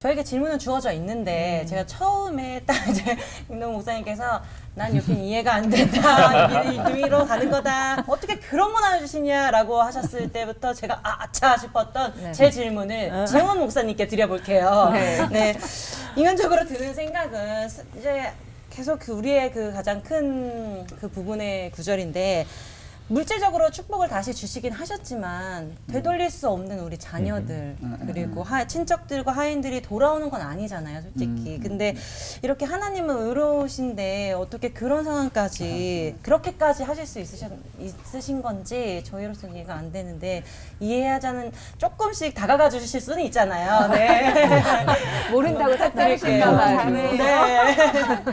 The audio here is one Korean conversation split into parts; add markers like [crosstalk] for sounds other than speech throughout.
저에게 질문은 주어져 있는데 제가 처음에 딱 이제 김동 목사님께서 난 여긴 이해가 안 된다 이 위로 가는 거다 어떻게 그런 거 나눠주시냐라고 하셨을 때부터 제가 아, 아차 싶었던 네. 제 질문을 재원 목사님께 드려볼게요. 네. 네. 인간적으로 드는 생각은 스- 이제 계속 그 우리의 그 가장 큰 그 부분의 구절인데 물질적으로 축복을 다시 주시긴 하셨지만 되돌릴 수 없는 우리 자녀들 그리고 하, 친척들과 하인들이 돌아오는 건 아니잖아요 솔직히 근데 이렇게 하나님은 의로우신데 어떻게 그런 상황까지 그렇게까지 하실 수 있으신, 있으신 건지 저희로서는 이해가 안 되는데 이해하자는 조금씩 다가가 주실 수는 있잖아요 [laughs] 네. 모른다고 부탁드릴게요. 탁달으신가 봐요. 네.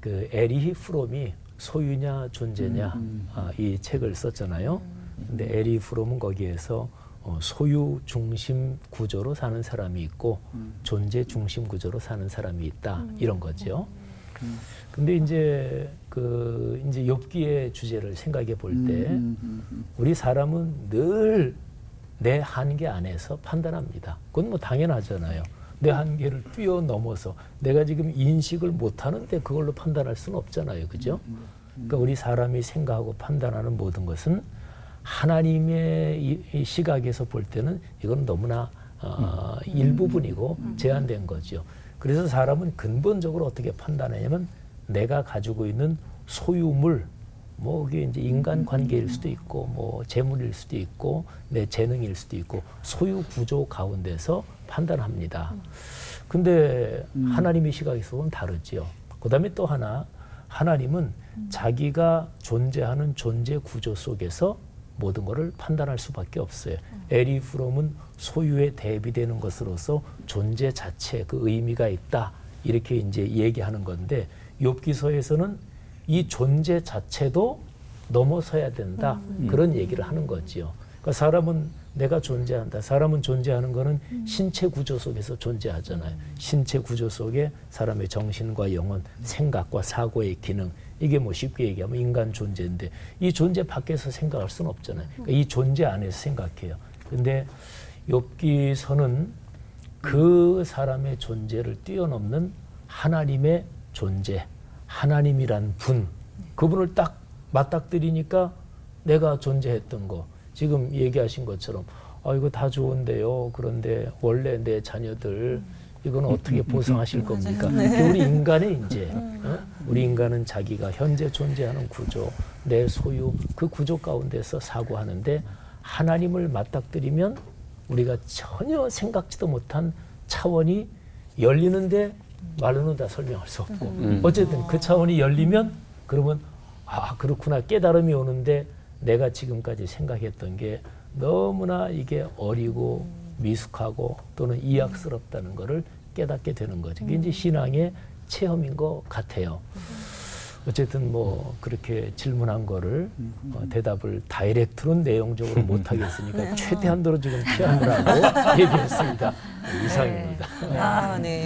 그 에리히 프롬이 소유냐 존재냐 아, 이 책을 썼잖아요. 근데 에리 프롬은 거기에서 어, 소유 중심 구조로 사는 사람이 있고 존재 중심 구조로 사는 사람이 있다 이런 거죠. 근데 이제 그 이제 욥기의 주제를 생각해 볼 때 우리 사람은 늘 내 한계 안에서 판단합니다. 그건 뭐 당연하잖아요. 내 한계를 뛰어넘어서 내가 지금 인식을 못 하는데 그걸로 판단할 수는 없잖아요. 그죠? 그러니까 우리 사람이 생각하고 판단하는 모든 것은 하나님의 이, 이 시각에서 볼 때는 이건 너무나 어, 일부분이고 제한된 거죠. 그래서 사람은 근본적으로 어떻게 판단하냐면 내가 가지고 있는 소유물 뭐 그게 이제 인간 관계일 수도 있고 뭐 재물일 수도 있고 내 재능일 수도 있고 소유 구조 가운데서 판단합니다. 근데 하나님의 시각에서 보면 다르지요. 그다음에 또 하나 하나님은 자기가 존재하는 존재 구조 속에서 모든 것을 판단할 수밖에 없어요. 에리 프롬은 소유에 대비되는 것으로서 존재 자체 그 의미가 있다 이렇게 이제 얘기하는 건데 욥기서에서는 이 존재 자체도 넘어서야 된다 그런 얘기를 하는 거지요. 그러니까 사람은 내가 존재한다. 사람은 존재하는 거는 신체 구조 속에서 존재하잖아요. 신체 구조 속에 사람의 정신과 영혼, 생각과 사고의 기능 이게 뭐 쉽게 얘기하면 인간 존재인데 이 존재 밖에서 생각할 수는 없잖아요. 그러니까 이 존재 안에서 생각해요. 근데 욥기서는 그 사람의 존재를 뛰어넘는 하나님의 존재, 하나님이란 분, 그분을 딱 맞닥뜨리니까 내가 존재했던 거, 지금 얘기하신 것처럼, 아, 이거 다 좋은데요. 그런데 원래 내 자녀들, 이건 어떻게 [laughs] 보상하실 겁니까? 우리 인간의 이제, 어? 우리 인간은 자기가 현재 존재하는 구조, 내 소유, 그 구조 가운데서 사고하는데 하나님을 맞닥뜨리면 우리가 전혀 생각지도 못한 차원이 열리는데 말로는 다 설명할 수 없고 어쨌든 그 차원이 열리면 그러면 아 그렇구나 깨달음이 오는데 내가 지금까지 생각했던 게 너무나 이게 어리고 미숙하고 또는 이악스럽다는 거를 깨닫게 되는 거죠. 그게 이제 신앙의 체험인 것 같아요. 어쨌든 뭐 그렇게 질문한 거를 어, 대답을 다이렉트로 내용적으로 [laughs] 못 하겠으니까 최대한도로 지금 피하느라고 [laughs] 얘기했습니다. 이상입니다. 아, 네.